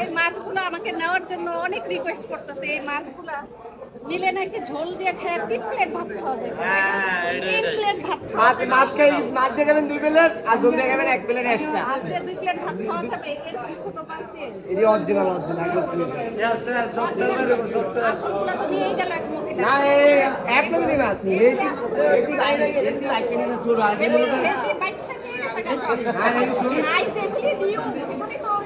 এই মাছগুলো আমাকে নেওয়ার জন্য অনেক রিকোয়েস্ট করতেছে এই মাছগুলা নিলে নাকি ঝোল দিয়ে খেয়ে তিন প্লেট ভাত খাওয়া যাবে তিন প্লেট ভাত মাছ মাছ খাই মাছ দিয়ে খাবেন দুই প্লেট আর ঝোল দিয়ে খাবেন এক প্লেট এক্সট্রা মাছ দিয়ে দুই প্লেট ভাত খাওয়া যাবে এরকম ছোট মাছ দিয়ে এটি অরিজিনাল অরিজিনাল একদম তো নিয়েই গেল এক মহিলা না এক নম্বরই মাছ এই এটি বাইরে এটি বাইরে এটি এটি বাচ্চা নিয়ে গেছে গা। হ্যাঁ এটি শুরু আইসে সে দিও মানে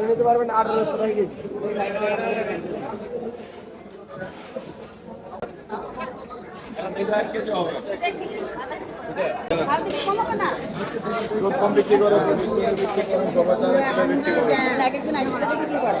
নিতে পারবেন আঠারোশো টাকা কেজি। কম বিক্রি করে বিক্রি করে।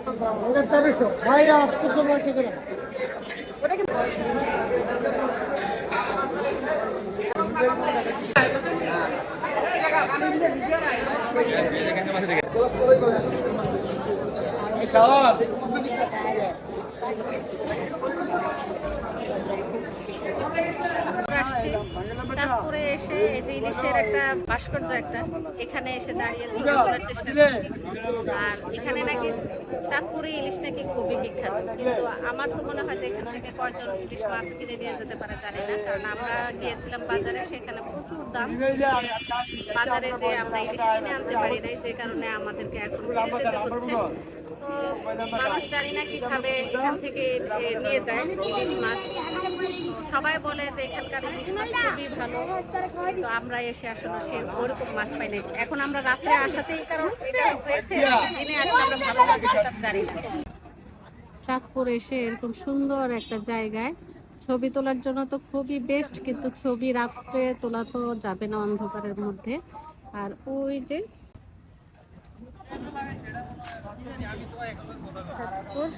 একজন এক প্লেটে বিক্রি করে চিংড়ি কত করে আসছি। চাঁদপুরে এসে এই যে ইলিশের একটা ভাস্কর্য একটা, এখানে এসে দাঁড়িয়ে তোলার চেষ্টা করছি। আর এখানে নাকি চাঁদপুরে ইলিশ নাকি খুবই বিখ্যাত। কিন্তু আমার তো মনে হয় যে এখান থেকে কয়জন ইলিশ মাছ কিনে নিয়ে যেতে পারে জানি না, কারণ আমরা গিয়েছিলাম বাজারে, সেখানে প্রচুর দাম। বাজারে যে আমরা ইলিশ কিনে আনতে পারি নাই, যে কারণে আমাদেরকে এখন কিনে যেতে হচ্ছে। মানুষ জানি না কি খাবে এখান থেকে নিয়ে যায় ইলিশ মাছ। সবাই বলে যে এখানকার চাঁদপুর এসে এরকম সুন্দর একটা জায়গায় ছবি তোলার জন্য তো খুবই বেস্ট কিন্তু ছবি রাত্রে তোলা তো যাবে না অন্ধকারের মধ্যে। আর ওই যে চাঁদপুর